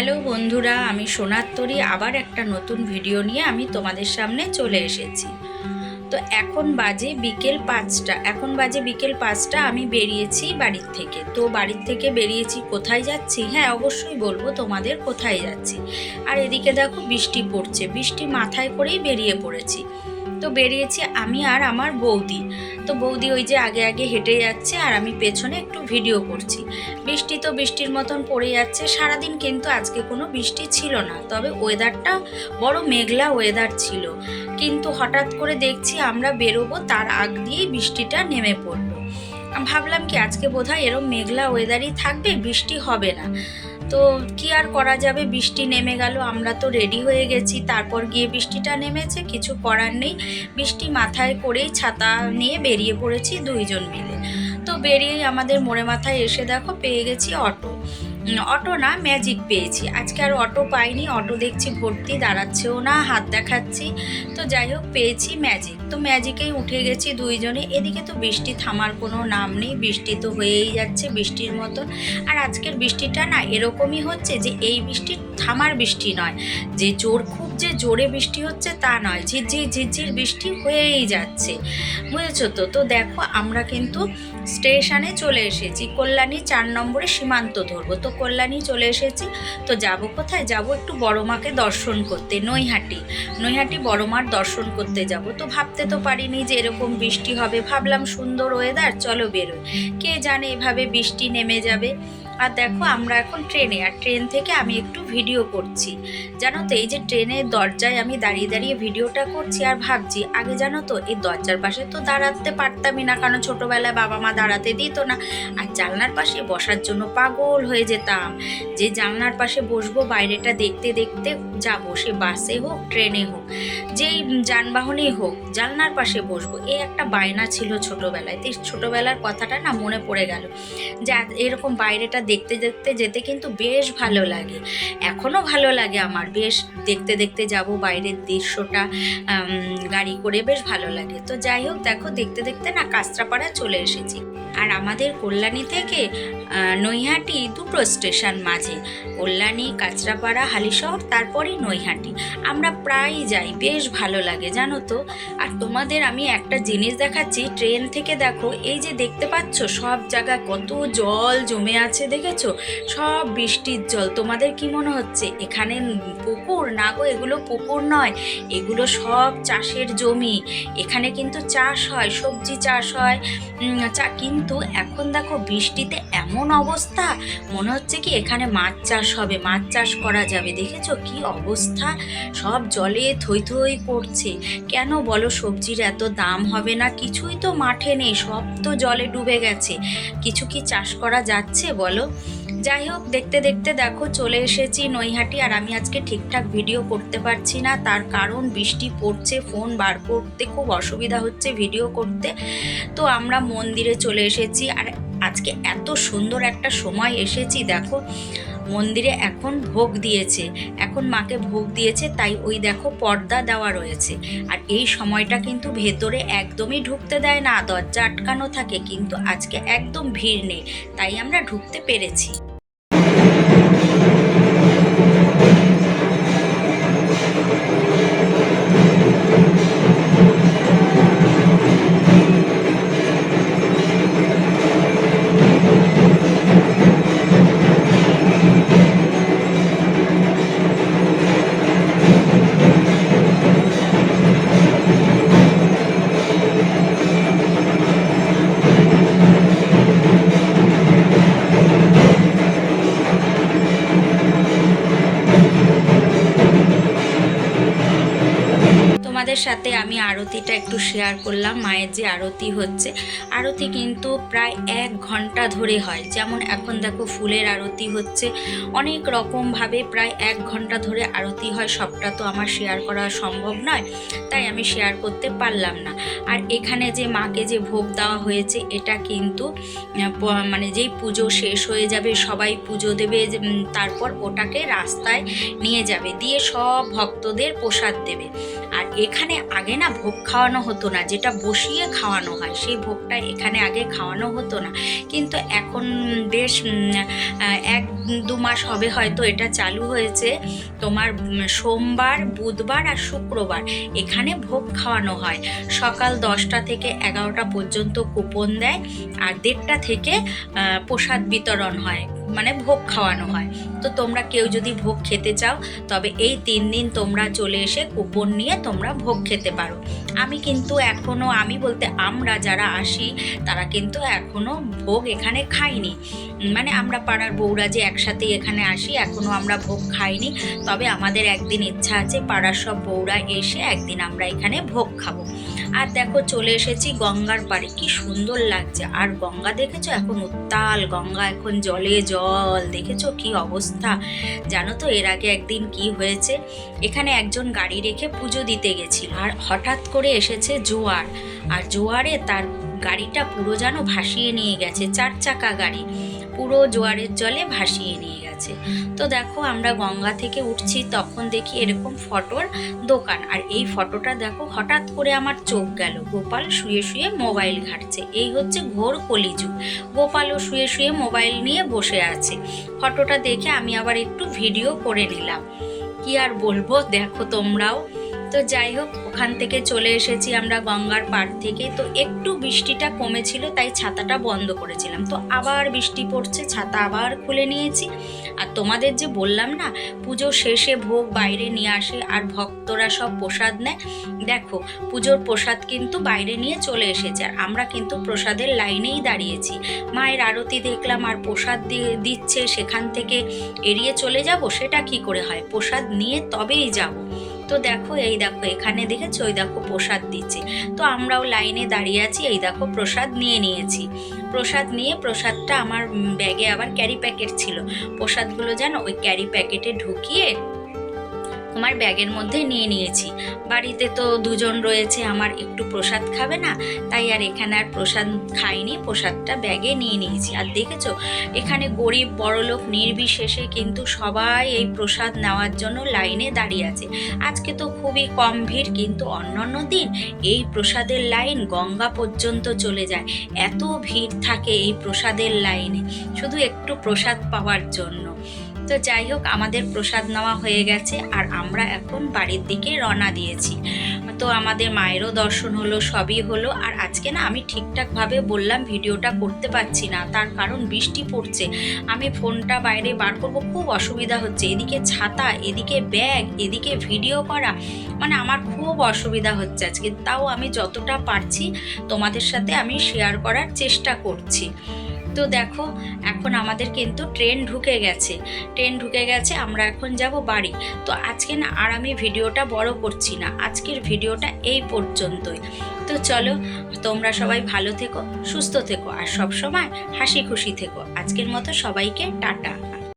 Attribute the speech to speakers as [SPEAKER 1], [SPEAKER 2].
[SPEAKER 1] Hello বন্ধুরা, আমি সোনাত্তরী আবার একটা নতুন ভিডিও নিয়ে আমি তোমাদের সামনে চলে এসেছি। তো এখন বাজে বিকেল পাঁচটা, এখন বাজে বিকেল পাঁচটা, আমি বেরিয়েছি বাড়ির থেকে। তো বাড়ির থেকে বেরিয়েছি, কোথায় যাচ্ছি? হ্যাঁ অবশ্যই বলব তোমাদের কোথায় যাচ্ছি। আর এদিকে দেখো বৃষ্টি পড়ছে, বৃষ্টি মাথায় করেই বেরিয়ে পড়েছি। তো বেরিয়েছি আমি আর আমার বৌদি। তো বৌদি ওই যে আগে আগে হেঁটে যাচ্ছে আর আমি পেছনে একটু ভিডিও করছি। বৃষ্টি তো বৃষ্টির মতন পড়ে যাচ্ছে, সারাদিন কিন্তু আজকে কোনো বৃষ্টি ছিল না। তবে ওয়েদারটা বড় মেঘলা ওয়েদার ছিল। কিন্তু হঠাৎ করে দেখছি আমরা বেরোবো তার আগ দিয়েই বৃষ্টিটা নেমে পড়ল। ভাবলাম কি আজকে বোধহয় এরম মেঘলা ওয়েদারই থাকবে, বৃষ্টি হবে না। তো কি আর করা যাবে? বৃষ্টি নেমে গেল, আমরা তো রেডি হয়ে গেছি। তারপর গিয়ে বৃষ্টিটা নেমেছে, কিছু করার নেই। বৃষ্টি মাথায় করেই ছাতা নিয়ে বেরিয়ে পড়েছি দুইজন মিলে। তো বেরিয়েই আমাদের মোড়ে মাথায় এসে দেখো পেয়ে গেছি অটো। অটো না ম্যাজিক পেয়েছি। আজকে আর অটো পাইনি, অটো দেখছি, ভর্তি, দাঁড়াচ্ছেও না, হাত দেখাচ্ছি। তো যাই হোক, পেয়েছি ম্যাজিক তো ম্যাজিকেই উঠে গেছি দুইজনে। এদিকে তো বৃষ্টি থামার কোনো নাম নেই, বৃষ্টি তো হয়েই যাচ্ছে বৃষ্টির মতন আর আজকের বৃষ্টিটা না এরকমই হচ্ছে যে, এই বৃষ্টি থামার বৃষ্টি নয়। যে জোর, খুব যে জোরে বৃষ্টি হচ্ছে তা নয়। ঝিরঝির ঝিরঝির বৃষ্টি হয়েই যাচ্ছে। বুঝেছ তো? তো দেখো, আমরা কিন্তু স্টেশনে চলে এসেছি। কল্যাণী চার নম্বরে সীমান্ত ধরবো। তো কল্যাণী চলে এসেছি। তো যাব কোথায়? যাব একটু বড় মাকে দর্শন করতে, নৈহাটি। নৈহাটি বড় মার দর্শন করতে যাব। তো ভাবতে তো পারিনি যে এরকম বৃষ্টি হবে। ভাবলাম সুন্দর ওয়েদার চলো বেরোয় কে জানে এভাবে বৃষ্টি নেমে যাবে। আর দেখো আমরা এখন ট্রেনে, আর ট্রেন থেকে আমি একটু ভিডিও করছি। জানো তো, এই যে ট্রেনের দরজায় আমি দাঁড়িয়ে দাঁড়িয়ে ভিডিওটা করছি আর ভাবছি, আগে জানো তো, এই দরজার পাশে তো দাঁড়াতে পারতামই না, কারণ ছোটোবেলায় বাবা মা দাঁড়াতে দিত না। আর জানলার পাশে বসার জন্য পাগল হয়ে যেতাম। যে জানলার পাশে বসবো, বাইরেটা দেখতে দেখতে যাব, সে বাসে হোক, ট্রেনে হোক। যেই যানবাহনেই হোক, জানলার পাশে বসবো। এই একটা বায়না ছিল ছোটোবেলায়। তো ছোটোবেলার কথাটা না মনে পড়ে গেল। যে এরকম বাইরেটা দেখতে দেখতে, যেতে কিন্তু বেশ ভালো লাগে। এখনও ভালো লাগে আমার। বেশ দেখতে দেখতে যাব বাইরের দৃশ্যটা গাড়ি করে বেশ ভালো লাগে। তো যাই হোক, দেখো, দেখতে দেখতে না কাঁচরাপাড়া চলে এসেছি। আর আমাদের কল্যাণী থেকে নৈহাটি দুটো স্টেশন মাঝে। কল্যাণী, কাঁচরাপাড়া, হালিশহর তারপরেই নৈহাটি। আমরা প্রায়ই যাই, বেশ ভালো লাগে, জানো তো? আর তোমাদের আমি একটা জিনিস দেখাচ্ছি, ট্রেন থেকে দেখো, এই যে দেখতে পাচ্ছ, সব জায়গায় কত জল জমে আছে, দেখেছ? সব বৃষ্টির জল। তোমাদের কি মনে হচ্ছে, এখানে পুকুর? না গো, এগুলো পুকুর নয়, এগুলো সব চাষের জমি। এখানে কিন্তু চাষ হয়, সবজি চাষ হয় চা, কিন্তু এখন দেখো বৃষ্টিতে এমন অবস্থা, মনে হচ্ছে কি এখানে মাছ চাষ হবে, মাছ চাষ করা যাবে। দেখেছ কি অবস্থা? সব জলে থই থই করছে। কেন বলো সবজির এত দাম হবে না? কিছুই তো মাঠে নেই, সব তো জলে ডুবে গেছে। কিছু কি চাষ করা যাচ্ছে বলো? যাই হোক, দেখতে দেখতে দেখো চলে এসেছি নৈহাটি আর আমি আজকে ঠিকঠাক ভিডিও করতে পারছি না। তার কারণ বৃষ্টি পড়ছে ফোন বার করতে খুব অসুবিধা হচ্ছে ভিডিও করতে। তো আমরা মন্দিরে চলে এসেছি আর আজকে এত সুন্দর একটা সময় এসেছি, দেখো। মন্দিরে এখন ভোগ দিয়েছে, এখন মাকে ভোগ দিয়েছে, তাই ওই দেখো পর্দা দেওয়া রয়েছে। আর এই সময়টা কিন্তু ভেতরে একদমই ঢুকতে দেয় না, দরজা আটকানো থাকে, কিন্তু আজকে একদম ভিড় নেই, তাই আমরা ঢুকতে পেরেছি। তোমাদের সাথে আমি আরতিটা একটু শেয়ার করলাম, মায়ের যে আরতি হচ্ছে, আরতি কিন্তু প্রায় এক ঘণ্টা ধরে হয়। যেমন এখন দেখো ফুলের আরতি হচ্ছে, অনেক রকমভাবে প্রায় এক ঘণ্টা ধরে আরতি হয়, সবটা তো আমার শেয়ার করা সম্ভব নয়, তাই আমি শেয়ার করতে পারলাম না। আর এখানে যে মাকে যে ভোগ দেওয়া হয়েছে, এটা কিন্তু মানে যেই পুজো শেষ হয়ে যাবে, সবাই পুজো দেবে তারপর ওটাকে রাস্তায় নিয়ে যাবে, দিয়ে সব ভক্তদের প্রসাদ দেবে। আর এখানে আগে না ভোগ খাওয়ানো হতো না, যেটা বসিয়ে খাওয়ানো হয়, সেই ভোগটা এখানে আগে খাওয়ানো হতো না। কিন্তু এখন বেশ এক দু মাস হবে হয়তো এটা চালু হয়েছে। তোমার সোমবার, বুধবার আর শুক্রবার এখানে ভোগ খাওয়ানো হয়। সকাল দশটা থেকে এগারোটা পর্যন্ত কুপন দেয় আর দেড়টা থেকে প্রসাদ বিতরণ হয়। মানে ভোগ খাওয়ানো হয়। তো তোমরা কেউ যদি ভোগ খেতে চাও, তবে এই তিন দিন তোমরা চলে এসে কুপন নিয়ে তোমরা ভোগ খেতে পারো। আমি কিন্তু এখনও, আমি বলতে আমরা যারা আসি, তারা কিন্তু এখনও ভোগ এখানে খাইনি। মানে আমরা পাড়ার বউরা যে একসাথে এখানে আসি, এখনও আমরা ভোগ খাইনি। তবে আমাদের একদিন ইচ্ছা আছে, পাড়ার সব বউরা এসে একদিন আমরা এখানে ভোগ খাব। আর দেখো চলে এসেছি গঙ্গার পাড়ে। কি সুন্দর লাগছে। আর গঙ্গা দেখেছ? এখন উত্তাল গঙ্গা, এখন জলে জল। দেখেছ কি অবস্থা? জানো তো এর আগে একদিন কি হয়েছে? এখানে একজন গাড়ি রেখে পুজো দিতে গেছি আর হঠাৎ করে এসেছে জোয়ার। আর জোয়ারে তার গাড়িটা পুরো যেন ভাসিয়ে নিয়ে গেছে, চার চাকা গাড়ি। পুরো জোয়ারের জলে ভাসিয়ে নিয়ে গেছে। তো দেখো আমরা গঙ্গা থেকে উঠছি, তখন দেখি এরকম ফটোর দোকান। আর এই ফটোটা দেখো, হঠাৎ করে আমার চোখ গেল। গোপাল শুয়ে শুয়ে মোবাইল ঘাটছে। এই হচ্ছে ঘোর কলিযুগ। গোপালও শুয়ে শুয়ে মোবাইল নিয়ে বসে আছে। ফটোটা দেখে আমি আবার একটু ভিডিও করে নিলাম। কি আর বলব, দেখো তোমরাও। তো যাই হোক, ওখান থেকে চলে এসেছি আমরা গঙ্গার পাড় থেকে। তো একটু বৃষ্টিটা কমেছিল, তাই ছাতাটা বন্ধ করেছিলাম। তো আবার বৃষ্টি পড়ছে, ছাতা আবার খুলে নিয়েছি। আর তোমাদের যে বললাম না, পুজো শেষে ভোগ বাইরে নিয়ে আসে, আর ভক্তরা সব প্রসাদ নেয়। দেখো, পুজোর প্রসাদ কিন্তু বাইরে নিয়ে চলে এসেছে, আর আমরা কিন্তু প্রসাদের লাইনেই দাঁড়িয়েছি। মায়ের আরতি দেখলাম, আর প্রসাদ দিচ্ছে, সেখান থেকে এড়িয়ে চলে যাব, সেটা কি করে হয়? প্রসাদ নিয়ে তবেই যাব। তো দেখো, এই দেখো, এখানে দেখেছ? ওই দেখো, প্রসাদ দিচ্ছে। তো আমরাও লাইনে দাঁড়িয়ে আছি, এই দেখো, প্রসাদ নিয়ে নিয়েছি। প্রসাদ নিয়ে প্রসাদটা আমার ব্যাগে আবার ক্যারি প্যাকেট ছিল। প্রসাদগুলো যেন ওই ক্যারি প্যাকেটে ঢুকিয়ে তোমার ব্যাগের মধ্যে নিয়ে নিয়েছি। বাড়িতে তো দুজন রয়েছে, আমার একটু প্রসাদ খাবে না, তাই আর এখানে আর প্রসাদ খাইনি, প্রসাদটা ব্যাগে নিয়ে নিয়েছি। আর দেখেছ, এখানে গরিব বড়লোক নির্বিশেষে কিন্তু সবাই এই প্রসাদ নেওয়ার জন্য লাইনে দাঁড়িয়ে আছে। আজকে তো খুবই কম ভিড়, কিন্তু অন্যান্য দিন এই প্রসাদের লাইন গঙ্গা পর্যন্ত চলে যায়। এত ভিড় থাকে এই প্রসাদের লাইনে, শুধু একটু প্রসাদ পাওয়ার জন্য। তো যাই হোক, আমাদের প্রসাদ নেওয়া হয়ে গেছে আর আমরা এখন বাড়ির দিকে রওনা দিয়েছি। তো আমাদের মায়েরও দর্শন হলো, সবই হলো। আর আজকে না আমি ঠিকঠাকভাবে বললাম, ভিডিওটা করতে পারছি না। তার কারণ বৃষ্টি পড়ছে। আমি ফোনটা বাইরে বার করব, খুব অসুবিধা হচ্ছে। এদিকে ছাতা, এদিকে ব্যাগ, এদিকে ভিডিও করা মানে আমার খুব অসুবিধা হচ্ছে আজকে। তাও আমি যতটা পারছি তোমাদের সাথে আমি শেয়ার করার চেষ্টা করছি। তো দেখো, এখন আমাদের কিন্তু ট্রেন ঢুকে গেছে। ট্রেন ঢুকে গেছে, আমরা এখন যাব বাড়ি। তো আজকে না আর আমি ভিডিওটা বড় করছি না। আজকের ভিডিওটা এই পর্যন্তই। তো চলো, তোমরা সবাই ভালো থেকো, সুস্থ থেকো, আর সব সময় হাসি খুশি থেকো। আজকের মতো সবাইকে টাটা।